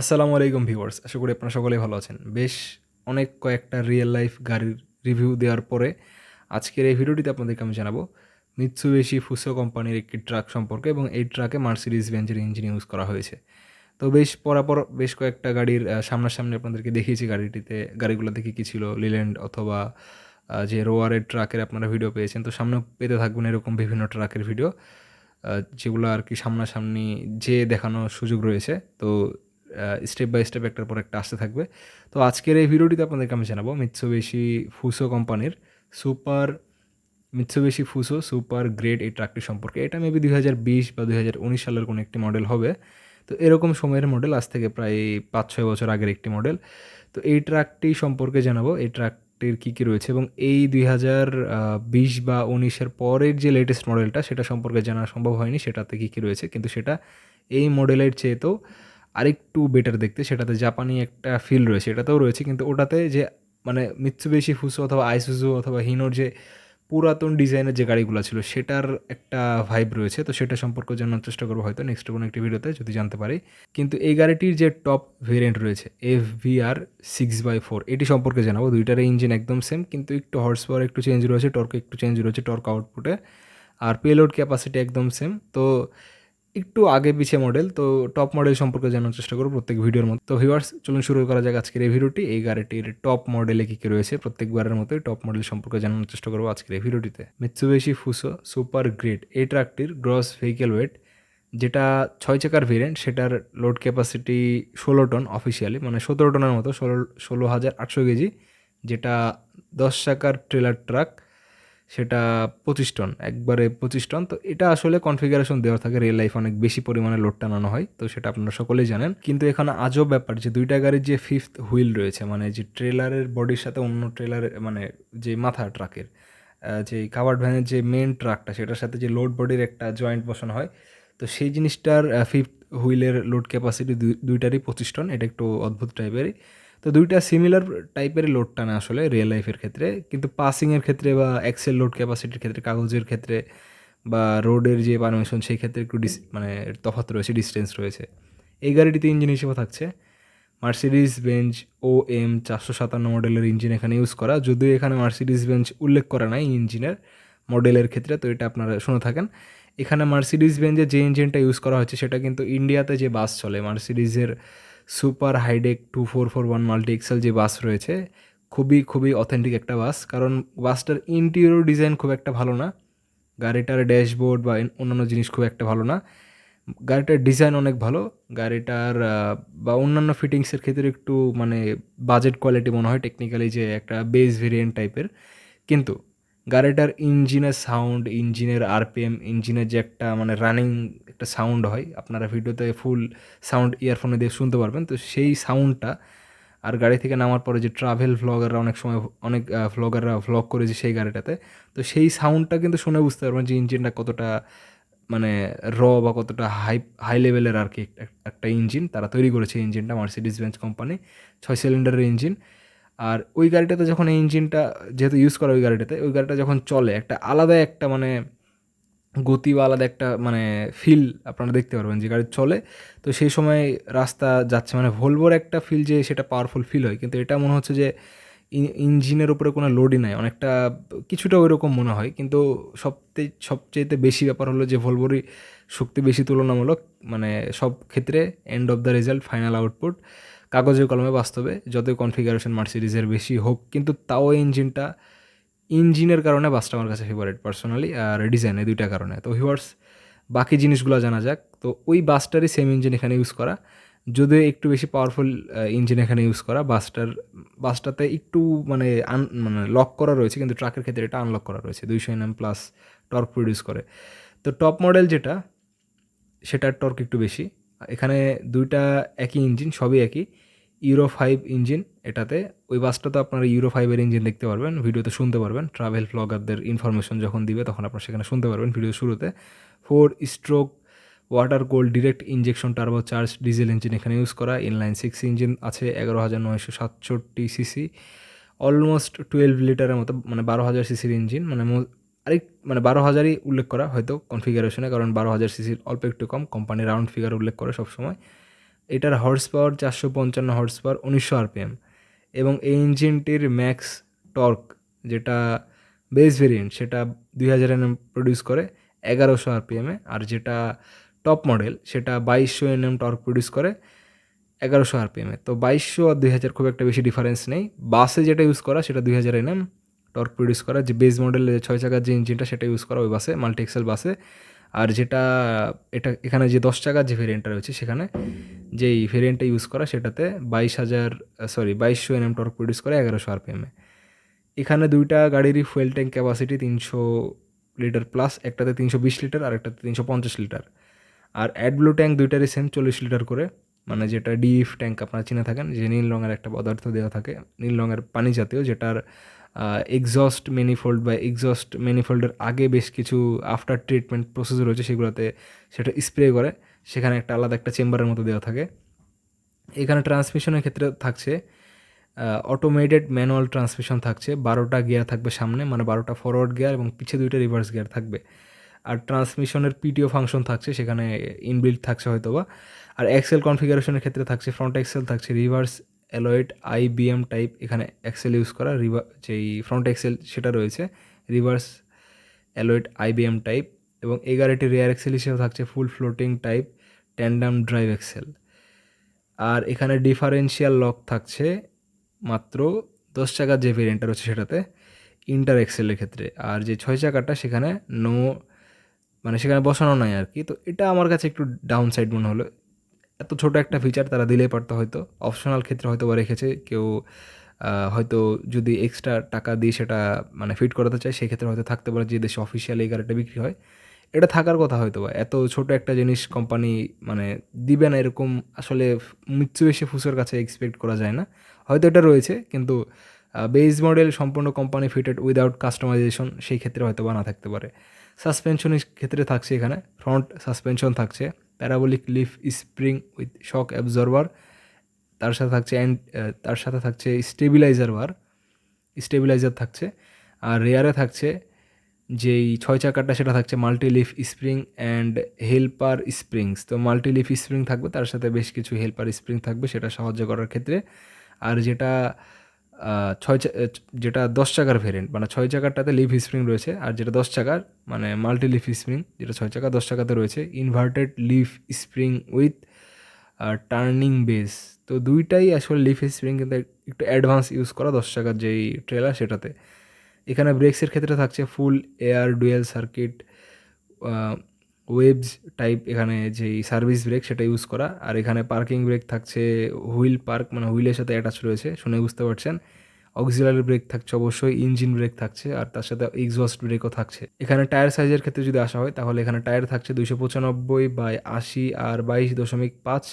আসসালামু আলাইকুম ভিউয়ার্স, আশা করি আপনারা সকলেই ভালো আছেন। বেশ অনেক কয়েকটা রিয়েল লাইফ গাড়ির রিভিউ দেওয়ার পরে আজকের এই ভিডিওটিতে আপনাদেরকে আমি জানাব মিৎসুবেশি ফুসো কোম্পানির একটি ট্রাক সম্পর্কে এবং এই ট্রাকে মার্সিডিজ বেঞ্চের ইঞ্জিন ইউজ করা হয়েছে। তো বেশ পরাপর বেশ কয়েকটা গাড়ির সামনাসামনি আপনাদেরকে দেখিয়েছি গাড়িটিতে গাড়িগুলো কী কী ছিল লিল্যান্ড অথবা যে রোয়ারের ট্রাকের আপনারা ভিডিও পেয়েছেন। তো সামনে পেতে থাকবেন এরকম বিভিন্ন ট্রাকের ভিডিও যেগুলো আর কি সামনাসামনি যে দেখানোর সুযোগ রয়েছে। তো স্টেপ বাই স্টেপ একটার পর একটা আসতে থাকবে। তো আজকের এই ভিডিওটিতে আপনাদেরকে আমি জানাব মিৎসুবেশি ফুসো কোম্পানির super Mitsubishi Fuso super grade এই ট্রাকটি সম্পর্কে। এটা মেবি দুই হাজার বিশ বা দুই হাজার উনিশ সালের কোনো একটি মডেল হবে। তো এরকম সময়ের মডেল আজ থেকে প্রায় পাঁচ ছয় বছর আগের একটি মডেল তো এই ট্রাকটি সম্পর্কে জানাব, এই ট্রাকটির কী কী রয়েছে এবং এই দুই হাজার বিশ বা উনিশের পরের যে লেটেস্ট মডেলটা সেটা সম্পর্কে জানা সম্ভব হয়নি, সেটাতে কী কী রয়েছে, কিন্তু সেটা এই মডেলের চেয়েতেও আরেকটু বেটার দেখতে। সেটাতে জাপানি একটা ফিল রয়েছে, এটাতেও রয়েছে। কিন্তু ওটাতে যে মানে মিৎসুবেশি ফুসো অথবা আইসুজু অথবা হিনোর যে পুরাতন ডিজাইনের যে গাড়িগুলো ছিল, সেটার একটা ভাইব রয়েছে। তো সেটা সম্পর্কে জানার চেষ্টা করব হয়তো নেক্সট কোনো একটি ভিডিওতে যদি জানতে পারি। কিন্তু এই গাড়িটির যে টপ ভেরিয়েন্ট রয়েছে F V R six by four এটি সম্পর্কে জানাব। দুইটার ইঞ্জিন একদম সেম কিন্তু একটু হর্স পাওয়ার একটু চেঞ্জ রয়েছে টর্ক একটু চেঞ্জ রয়েছে টর্ক আউটপুটে আর পেলোড ক্যাপাসিটি একদম সেম তো একটু আগে পিছিয়ে মডেল তো টপ মডেল সম্পর্কে জানার চেষ্টা করব প্রত্যেক ভিডিওর মতো তো ভিউয়ার্স চলুন শুরু করা যাক আজকের এই ভিডিওটি। এই গাড়িটির টপ মডেলে কী কী রয়েছে প্রত্যেকবারের মতোই টপ মডেল সম্পর্কে জানানোর চেষ্টা করব আজকের এই ভিডিওটিতে। মিৎসুবেশি ফুসো সুপার গ্রেড এই ট্রাকটির গ্রস ভেহিকেল ওয়েট যেটা ছয় চাকার ভেরিয়েন্ট সেটার লোড ক্যাপাসিটি ষোলো টন অফিসিয়ালি মানে সতেরো টনের মতো, ষোলো ষোলো হাজার আটশো কেজি, যেটা দশ চাকার ট্রেলার ট্রাক সেটা পঁচিশ টন, একবারে পঁচিশ টন। তো এটা আসলে কনফিগারেশন দেওয়া থাকে রেল লাইফ অনেক বেশি পরিমাণে লোড টানানো হয়, তো সেটা আপনারা সকলেই জানেন। কিন্তু এখানে আজও ব্যাপার যে, দুইটা গাড়ির যে ফিফথ হুইল রয়েছে মানে যে ট্রেলারের বডির সাথে অন্য ট্রেলারের মানে যে মাথা ট্রাকের যে কাভার্ড ভ্যানের যে মেন ট্রাকটা সেটার সাথে যে লোড বডির একটা জয়েন্ট বসানো হয়, তো সেই জিনিসটার ফিফথ হুইলের লোড ক্যাপাসিটি দুইটারই পঁচিশ টন, এটা একটু অদ্ভুত টাইপেরই তো দুইটা সিমিলার টাইপের লোড টানে আসলে রিয়েল লাইফের ক্ষেত্রে। কিন্তু পাসিংয়ের ক্ষেত্রে বা এক্সেল লোড ক্যাপাসিটির ক্ষেত্রে, কাগজের ক্ষেত্রে বা রোডের যে পারমিশন সেই ক্ষেত্রে একটু ডিস মানে তফাৎ রয়েছে ডিস্টেন্স রয়েছে। এই গাড়িটিতে ইঞ্জিন হিসেবে থাকছে। মার্সিডিস বেঞ্চ ও এম চারশো সাতান্ন মডেলের ইঞ্জিন এখানে ইউজ করা। যদিও এখানে মার্সিডিস বেঞ্চ উল্লেখ করা নাই ইঞ্জিনের মডেলের ক্ষেত্রে, তো এটা আপনারা শুনে থাকেন। এখানে মার্সিডিস বেঞ্চের যে ইঞ্জিনটা ইউজ করা হচ্ছে সেটা কিন্তু ইন্ডিয়াতে যে বাস চলে মার্সিডিসের super high deck two four four one multi axle যে বাস রয়েছে, খুবই খুবই অথেন্টিক একটা বাস। কারণ বাসটার ইন্টেরিয়র ডিজাইন খুব একটা ভালো না। গাড়িটার ড্যাশবোর্ড বা অন্যান্য জিনিস খুব একটা ভালো না। গাড়িটার ডিজাইন অনেক ভালো। গাড়িটার বা অন্যান্য ফিটিংসের ক্ষেত্রে একটু মানে বাজেট কোয়ালিটি মনে হয় টেকনিক্যালি যে একটা বেস ভেরিয়েন্ট টাইপের কিন্তু গাড়িটার ইঞ্জিনের সাউন্ড ইঞ্জিনের আরপিএম ইঞ্জিনের যে একটা মানে রানিং একটা সাউন্ড হয়, আপনারা ভিডিওতে ফুল সাউন্ড ইয়ারফোনে দিয়ে শুনতে পারবেন। তো সেই সাউন্ডটা আর গাড়ি থেকে নামার পরে যে ট্রাভেল ভ্লগাররা অনেক সময়, অনেক ভ্লগাররা ভ্লগ করেছে সেই গাড়িটাতে, তো সেই সাউন্ডটা কিন্তু শুনে বুঝতে পারবেন যে ইঞ্জিনটা কতটা মানে র বা কতটা হাই হাই লেভেলের আর কি একটা ইঞ্জিন। তারা তৈরি করেছে ইঞ্জিনটা মার্সিডিস বেঞ্চ কোম্পানি ছয় সিলিন্ডারের ইঞ্জিন। আর ওই গাড়িটাতে যখন এই ইঞ্জিনটা যেহেতু ইউজ করা ওই গাড়িটাতে, ওই গাড়িটা যখন চলে, একটা আলাদা একটা মানে গতি বা আলাদা একটা মানে ফিল আপনারা দেখতে পারবেন যে গাড়ি চলে। তো সেই সময় রাস্তা যাচ্ছে মানে ভলভোর একটা ফিল যে সেটা পাওয়ারফুল ফিল হয়। কিন্তু এটা মনে হচ্ছে যে ইঞ্জিনের উপরে কোনো লোডই নাই। অনেকটা কিছুটা ওই রকম মনে হয়। কিন্তু সবচেয়ে সবচেয়েতে বেশি ব্যাপার হলো যে ভলভোরই শক্তি বেশি তুলনামূলক মানে সব ক্ষেত্রে end of the result final output কাগজের কলমে বাস্তবে যতই কনফিগারেশন মার্সিডিজের বেশি হোক, কিন্তু তাও ইঞ্জিনটা ইঞ্জিনের কারণে বাসটা আমার কাছে ফেভারিট পার্সোনালি আর ডিজাইন দুইটা কারণে। তো হিওয়ার্স বাকি জিনিসগুলো জানা যাক। তো ওই বাসটারই সেম ইঞ্জিন এখানে ইউজ করা। যদিও একটু বেশি পাওয়ারফুল ইঞ্জিন এখানে ইউজ করা। বাসটার, বাসটাতে একটু মানে আন মানে লক করা রয়েছে, কিন্তু ট্রাকের ক্ষেত্রে এটা আনলক করা রয়েছে। দুইশো এনএম প্লাস টর্ক প্রডিউস করে। তো টপ মডেল যেটা, সেটার টর্ক একটু বেশি। এখানে দুইটা একই ইঞ্জিন সবই একই। ইউরো ফাইভ ইঞ্জিন এটাতে। ওই বাসটাতে আপনারা ইউরো ফাইভের ইঞ্জিন দেখতে পারবেন, ভিডিওতে শুনতে পারবেন। ট্রাভেল ব্লগারদের ইনফরমেশন যখন দিবে, তখন আপনারা সেখানে শুনতে পারবেন ভিডিও শুরুতে। Four stroke water cold direct injection turbo charge diesel engine এখানে ইউজ করা। ইনলাইন সিক্স ইঞ্জিন আছে, এগারো হাজার নয়শো সাতষট্টি সিসি অলমোস্ট টুয়েলভ লিটারের মতো মানে বারো হাজার সিসির ইঞ্জিন মানে আরেক মানে বারো হাজারই উল্লেখ করা, হয়তো কনফিগারেশনে কারণ বারো হাজার সিসির অল্প একটু কম কোম্পানি রাউন্ড ফিগার উল্লেখ করে সবসময়। এটার হর্স পাওয়ার চারশো পঞ্চান্ন হর্স পাওয়ার উনিশশো আরপিএম এবং এই ইঞ্জিনটির ম্যাক্স টর্ক যেটা বেস ভেরিয়েন্ট সেটা দুই হাজার এনএম প্রডিউস করে এগারোশো আরপিএমে আর যেটা টপ মডেল সেটা বাইশশো এনএম টর্ক প্রডিউস করে এগারোশো আরপিএমে তো বাইশশো আর দুই হাজার খুব একটা বেশি ডিফারেন্স নেই। বাসে যেটা ইউজ করা, সেটা দুই হাজার এনএম টর্ক প্রডিউস করা, যে বেস মডেলের ছয় চাকার যে ইঞ্জিনটা সেটা ইউজ করা ওই বাসে মাল্টি এক্সেল বাসে। আর যেটা, এটা এখানে যে দশ চাকার যে ভেরিয়েন্টটা রয়েছে সেখানে, যেই ভেরিয়েন্টটা ইউজ করা, সেটাতে বাইশ হাজার সরি বাইশশো এনএম টর্ক প্রডিউস করে এগারোশো আরপিএমে এখানে দুইটা গাড়িরই ফুয়েল ট্যাঙ্ক ক্যাপাসিটি তিনশো লিটার প্লাস একটাতে তিনশো বিশ লিটার আর একটাতে তিনশো পঞ্চাশ লিটার আর অ্যাডব্লু ট্যাঙ্ক দুইটারই সেম চল্লিশ লিটার করে। মানে যেটা ডিএফ ট্যাঙ্ক আপনারা চিনে থাকেন, যে নীল রঙের একটা পদার্থ দেওয়া থাকে, নীল রঙের পানি জাতীয়, যেটার এক্সস্ট মেনিফোল্ড বা এক্সস্ট মেনিফোল্ডের আগে বেশ কিছু আফটার ট্রিটমেন্ট প্রসেস রয়েছে সেগুলোতে সেটা স্প্রে করে। সেখানে একটা আলাদা একটা চেম্বারের মতো দেওয়া থাকে। এখানে ট্রান্সমিশনের ক্ষেত্রে থাকছে অটোমেটেড ম্যানুয়াল ট্রান্সমিশন থাকছে, বারোটা গিয়ার থাকবে সামনে মানে বারোটা ফরওয়ার্ড গিয়ার এবং পিছিয়ে দুইটা রিভার্স গিয়ার থাকবে। আর ট্রান্সমিশনের পিটিও ফাংশন থাকছে, সেখানে ইনবিল্ড থাকছে হয়তো বা আর এক্সেল কনফিগারেশনের ক্ষেত্রে থাকছে ফ্রন্ট এক্সেল থাকছে রিভার্স অ্যালয়েড আইবিএম টাইপ এখানে এক্সেল ইউজ করা রিভার যেই ফ্রন্ট এক্সেল সেটা রয়েছে রিভার্স অ্যালয়েড আইবিএম টাইপ এবং এগারোটি রেয়ার এক্সেল হিসেবে থাকছে full floating type tandem drive axle আর এখানে ডিফারেন্সিয়াল লক থাকছে মাত্র দশ চাকার যে ভেরিয়েন্টটা রয়েছে সেটাতে ইন্টার এক্সেলের ক্ষেত্রে। আর যে ছয় চাকাটা সেখানে নো মানে সেখানে বসানো নাই আর কি। তো এটা আমার কাছে একটু ডাউন সাইড মনে হলো। এত ছোট একটা ফিচার তারা দিলেই পারতো হয়তো। অপশনাল ক্ষেত্রে হয়তো বা রেখেছে, কেউ হয়তো যদি এক্সট্রা টাকা দিয়ে সেটা মানে ফিট করাতে চায়, সেক্ষেত্রে হয়তো থাকতে পারে যে দেশে অফিসিয়াল এই গাড়িটা বিক্রি হয়। এটা থাকার কথা হয়তো বা এত ছোট একটা জিনিস কোম্পানি মানে দিবে না এরকম আসলে মৃত্যু এসে ফুসের কাছে এক্সপেক্ট করা যায় না। হয়তো এটা রয়েছে, কিন্তু বেস মডেল সম্পূর্ণ কোম্পানি ফিটেড উইদাউট কাস্টমাইজেশন সেই ক্ষেত্রে হয়তো বা না থাকতে পারে। সাসপেনশনের ক্ষেত্রে থাকছে এখানে ফ্রন্ট সাসপেনশন থাকছে। Parabolic leaf spring with shock absorber তার সাথে থাকছে অ্যান্ড তার সাথে থাকছে স্টেবিলাইজার বার স্টেবিলাইজার থাকছে। আর রেয়ারে থাকছে যেই ছয় চাকাটা সেটা থাকছে multi leaf spring and helper springs তো মাল্টি লিফ স্প্রিং থাকবে, তার সাথে বেশ কিছু হেল্পার স্প্রিং থাকবে, সেটা সাহায্য করার ক্ষেত্রে। আর যেটা ছয় যেটা দশ চাকার ভেরিয়েন্ট মানে ছয় চাকারটাতে লিফ স্প্রিং রয়েছে, আর যেটা দশ চাকার মানে মাল্টি লিফ স্প্রিং যেটা ছয় চাকা দশ চাকাতে রয়েছে inverted leaf spring with turning base তো দুইটাই আসলে লিফ স্প্রিং কিন্তু একটু অ্যাডভান্স ইউজ করা দশ চাকার যেই ট্রেলার সেটাতে। এখানে ব্রেকসের ক্ষেত্রে থাকছে full air dual circuit webs type এখানে যেই সার্ভিস ব্রেক সেটা ইউজ করা। আর এখানে পার্কিং ব্রেক থাকছে হুইল পার্ক মানে হুইলের সাথে অ্যাটাচ রয়েছে, শুনে বুঝতে পারছেন? অক্সিলারি ব্রেক থাকছে অবশ্যই ইঞ্জিন ব্রেক থাকছে, আর তার সাথে এক্সস্ট ব্রেকও থাকছে। এখানে টায়ার সাইজের ক্ষেত্রে যদি আসা হয়, তাহলে এখানে টায়ার থাকছে দুইশো পঁচানব্বই বাই আশি আর বাইশ দশমিক পাঁচ।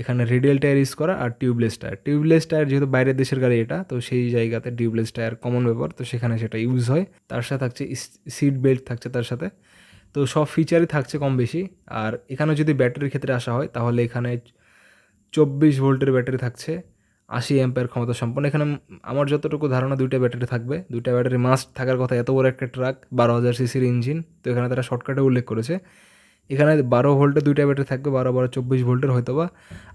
এখানে রেডিয়াল টায়ার ইউজ করা আর টিউবলেস টায়ার টিউবলেস টায়ার যেহেতু বাইরের দেশের গাড়ি এটা, তো সেই জায়গাতে টিউবলেস টায়ার কমন ব্যাপার, তো সেখানে সেটা ইউজ হয়। তার সাথে থাকছে সিট বেল্ট থাকছে তার সাথে। তো সব ফিচারই থাকছে কম বেশি আর এখানে যদি ব্যাটারির ক্ষেত্রে আসা হয়, তাহলে এখানে চব্বিশ ভোল্টের ব্যাটারি থাকছে, আশি অ্যাম্পের ক্ষমতা সম্পন্ন। এখানে আমার যতটুকু ধারণা, দুইটা ব্যাটারি থাকবে। দুইটা ব্যাটারি মাস্ট থাকার কথা, এত বড় একটা ট্রাক বারো হাজার সিসির ইঞ্জিন তো এখানে তারা শর্টকাটে উল্লেখ করেছে। এখানে বারো ভোল্টের দুইটা ব্যাটারি থাকবে, বারো বারো চব্বিশ ভোল্টের হয়তো বা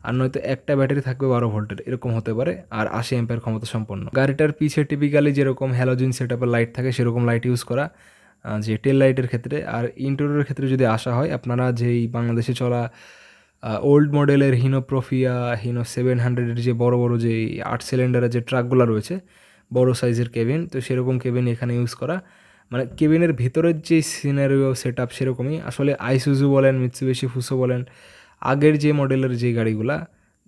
আর নয়তো একটা ব্যাটারি থাকবে বারো ভোল্টের, এরকম হতে পারে, আর আশি অ্যাম্পের ক্ষমতা সম্পন্ন। গাড়িটার পিছে টিপিক্যালি যেরকম হ্যালোজিন সেট লাইট থাকে, সেরকম লাইট ইউজ করা। যে টেল লাইটের ক্ষেত্রে আর ইন্টোরিয়র ক্ষেত্রে যদি আসা হয়, আপনারা যেই বাংলাদেশে চলা ওল্ড মডেলের হিনো প্রফিয়া হিনো সেভেন হান্ড্রেডের যে বড় বড় যে আট সিলিন্ডারের যে ট্রাকগুলো রয়েছে, বড় সাইজের কেবিন তো সেরকম কেবিন এখানে ইউজ করা। মানে কেবিনের ভিতরের যে সিনারিও সেট আপ সেরকমই। আসলে আইসুজু বলেন মিৎসুবেশি ফুসো বলেন, আগের যে মডেলের যে গাড়িগুলা,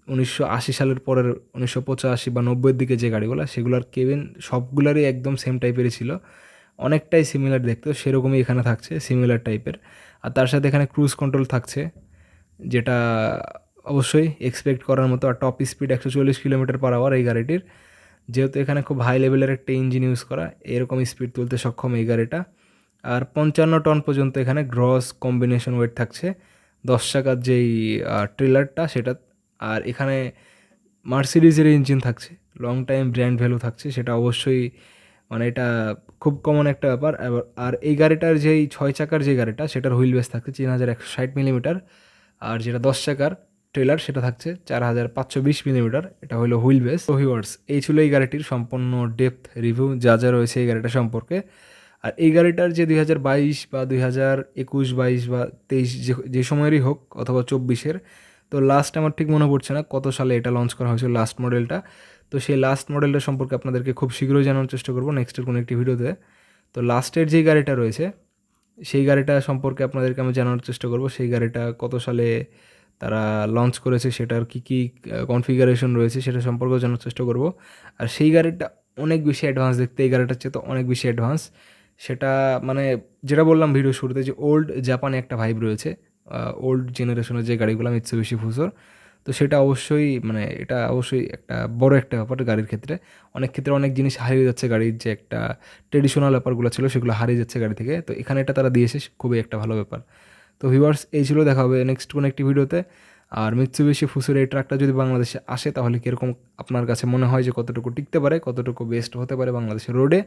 উনিশশো আশি সালের পরের উনিশশো পঁচাশি বা নব্বইয়ের দিকে যে গাড়িগুলো, সেগুলোর কেবিন সবগুলারই একদম সেম টাইপেরই ছিল। অনেকটাই সিমিলার দেখতে, সেরকমই এখানে থাকছে সিমিলার টাইপের আর তার সাথে এখানে ক্রুজ কন্ট্রোল থাকছে, যেটা অবশ্যই এক্সপেক্ট করার মতো। আর টপ স্পিড একশো চল্লিশ কিলোমিটার পার আওয়ার এই গাড়িটির। যেহেতু এখানে খুব হাই লেভেলের একটা ইঞ্জিন ইউজ করা, এরকম স্পিড তুলতে সক্ষম এই গাড়িটা। আর পঞ্চান্ন টন পর্যন্ত এখানে গ্রস কম্বিনেশন ওয়েট থাকছে। দশ চাকার যেই ট্রেলারটা সেটা, আর এখানে মার্সিডিজের ইঞ্জিন থাকছে। লং টাইম ব্র্যান্ড ভ্যালু থাকছে, সেটা অবশ্যই মানে এটা খুব কমন একটা ব্যাপার। আর এই গাড়িটার যেই ছয় চাকার যে গাড়িটা, সেটার হুইল বেস থাকছে তিন হাজার একশো ষাট মিলিমিটার আর যেটা দশ চাকার ট্রেলার সেটা থাকছে চার হাজার পাঁচশো বিশ মিলিমিটার এটা হলো হুইল বেস তো হিওয়ার্স এই ছিল এই গাড়িটির সম্পূর্ণ ডেপথ রিভিউ যা যা রয়েছে এই গাড়িটা সম্পর্কে। আর এই গাড়িটার যে দুই হাজার বাইশ বা দুই হাজার একুশ, বাইশ বা তেইশ যে যে সময়েরই হোক, অথবা চব্বিশের, তো লাস্ট আমার ঠিক মনে পড়ছে না কত সালে এটা লঞ্চ করা হয়েছিল লাস্ট মডেলটা তো সেই লাস্ট মডেলটা সম্পর্কে আপনাদেরকে খুব শীঘ্রই জানানোর চেষ্টা করব নেক্সটের কোনো একটি ভিডিওতে। তো লাস্টের যেই গাড়িটা রয়েছে, সেই গাড়িটা সম্পর্কে আপনাদেরকে আমি জানানোর চেষ্টা করব। সেই গাড়িটা কত সালে তারা লঞ্চ করেছে, সেটার কী কী কনফিগারেশন রয়েছে সেটা সম্পর্কেও জানার চেষ্টা করব। আর সেই গাড়িটা অনেক বেশি অ্যাডভান্স দেখতে এই গাড়িটার চেয়ে তো অনেক বেশি অ্যাডভান্স সেটা মানে যেটা বললাম ভিডিও শুরুতে যে ওল্ড জাপানে একটা ভাইব রয়েছে ওল্ড জেনারেশনের যে গাড়িগুলো আমি ইচ্ছে বেশি ফুসোর তো সেটা অবশ্যই মানে এটা অবশ্যই একটা বড় একটা ব্যাপার গাড়ির ক্ষেত্রে। অনেক ক্ষেত্রে অনেক জিনিস হারিয়ে যাচ্ছে গাড়ির যে একটা ট্রেডিশনাল ব্যাপারগুলো ছিল সেগুলো হারিয়ে যাচ্ছে গাড়ি থেকে। তো এখানে এটা তারা দিয়েছে খুবই একটা ভালো ব্যাপার। তো ভিউয়ার্স এই ছিল, দেখা হবে নেক্সট কোনো একটি ভিডিওতে। আর বেশি ফুসুর এই ট্রাকটা যদি বাংলাদেশে আসে, তাহলে কীরকম আপনার কাছে মনে হয় যে কতটুকু টিকতে পারে, কতটুকু বেস্ট হতে পারে বাংলাদেশের রোডে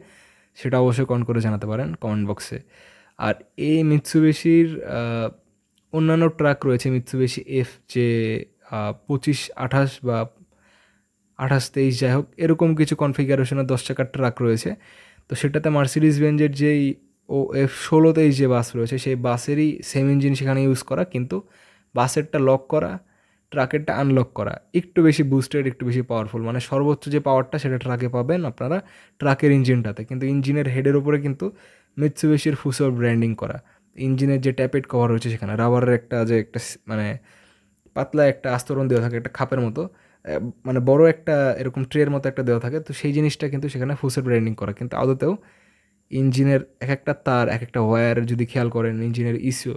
সেটা অবশ্যই কমেন্ট করে জানাতে পারেন কমেন্ট বক্সে আর এই বেশির অন্যান্য ট্রাক রয়েছে বেশি এফ যে পঁচিশ, আঠাশ বা আঠাশ, তেইশ যাই হোক, এরকম কিছু কনফিগারেশনের দশ চাকার ট্রাক রয়েছে। তো সেটাতে মার্সিডিস বেঞ্জের যেই ও এফ ষোলো, তেইশ যে বাস রয়েছে, সেই বাসেরই সেম ইঞ্জিন সেখানে ইউজ করা, কিন্তু বাসেরটা লক করা ট্রাকেরটা আনলক করা, একটু বেশি বুস্টেড একটু বেশি পাওয়ারফুল মানে সর্বোচ্চ যে পাওয়ারটা সেটা ট্রাকে পাবেন আপনারা ট্রাকের ইঞ্জিনটাতে কিন্তু ইঞ্জিনের হেডের উপরে কিন্তু মিৎসুবেশির ফুসোর ব্র্যান্ডিং করা। ইঞ্জিনের যে ট্যাপেট কভার রয়েছে সেখানে রাবারের একটা যে একটা মানে পাতলা একটা আস্তরণ দেওয়া থাকে, একটা খাপের মতো। মানে বড় একটা এরকম ট্রের মতো একটা দেওয়া থাকে। তো সেই জিনিসটা কিন্তু সেখানে ফুসের ব্র্যান্ডিং করা। কিন্তু আদতেও ইঞ্জিনের এক একটা তার এক একটা ওয়্যার যদি খেয়াল করেন ইঞ্জিনের ইস্যু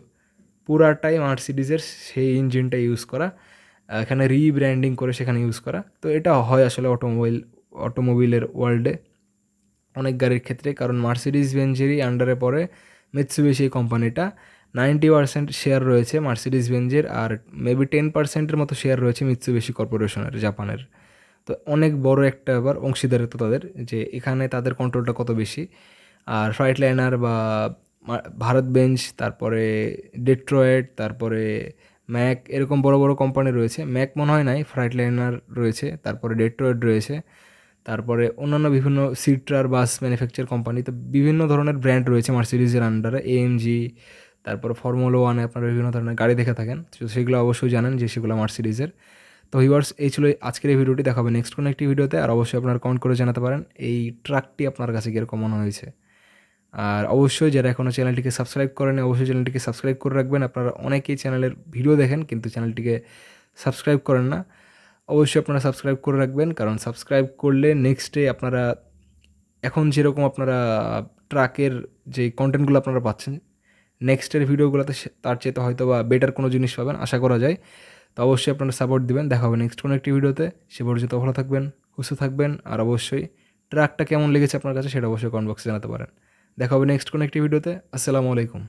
পুরাটাই মার্সিডিজের সেই ইঞ্জিনটা ইউজ করা। এখানে রিব্র্যান্ডিং করে সেখানে ইউজ করা। তো এটা হয় আসলে অটোমোবাইল অটোমোবিলের ওয়ার্ল্ডে অনেক গাড়ির ক্ষেত্রে, কারণ মার্সিডিজ বেঞ্জেরই আন্ডারে পড়ে মেৎসুবেশি এই কোম্পানিটা নাইনটি পার্সেন্ট শেয়ার রয়েছে মার্সিডিস বেঞ্জের আর মেবি টেন পার্সেন্টের মতো শেয়ার রয়েছে মিৎসুবেশি কর্পোরেশনের জাপানের তো অনেক বড় একটা এবার অংশীদারিত্ব তাদের, যে এখানে তাদের কন্ট্রোলটা কত বেশি। আর ফ্লাইট লাইনার বা ভারত বেঞ্চ তারপরে ডেট্রয়েড তারপরে ম্যাক এরকম বড় বড় কোম্পানি রয়েছে। ম্যাক মনে হয় নাই ফ্লাইট লাইনার রয়েছে, তারপরে ডেট্রয়েড রয়েছে, তারপরে অন্যান্য বিভিন্ন সিট্রার বাস ম্যানুফ্যাকচার কোম্পানি তো বিভিন্ন ধরনের ব্র্যান্ড রয়েছে মার্সিডিজের আন্ডারে এএমজি তারপর ফর্মুলা ওয়ানে আপনারা বিভিন্ন ধরনের গাড়ি দেখে থাকেন। তো সেগুলো অবশ্যই জানেন যে সেগুলো মার্সিডিজের তো ভিউয়ার্স এই ছিল আজকের এই ভিডিওটি। দেখাবে নেক্সট কোনো একটি ভিডিওতে। আর অবশ্যই আপনারা কমেন্ট করে জানাতে পারেন এই ট্রাকটি আপনার কাছে কীরকম মনে হয়েছে। আর অবশ্যই যারা এখনও চ্যানেলটিকে সাবস্ক্রাইব করেন অবশ্যই চ্যানেলটিকে সাবস্ক্রাইব করে রাখবেন। আপনারা অনেকেই চ্যানেলের ভিডিও দেখেন, কিন্তু চ্যানেলটিকে সাবস্ক্রাইব করেন না। অবশ্যই আপনারা সাবস্ক্রাইব করে রাখবেন, কারণ সাবস্ক্রাইব করলে নেক্সটে আপনারা এখন যেরকম আপনারা ট্রাকের যে কন্টেন্টগুলো আপনারা পাচ্ছেন নেক্সটের ভিডিওগুলোতে তার চেয়ে হয়তো বা বেটার কোনো জিনিস পাবেন, আশা করা যায়। তো অবশ্যই আপনারা সাপোর্ট দিবেন। দেখা হবে নেক্সট কোনো একটি ভিডিওতে। সে পর্যন্ত ভালো থাকবেন, সুস্থ থাকবেন, আর অবশ্যই ট্র্যাকটা কেমন লেগেছে আপনার কাছে সেটা অবশ্যই কমেন্ট বক্সে জানাতে পারেন। দেখা হবে নেক্সট কোনো একটি ভিডিওতে। আসসালামু আলাইকুম।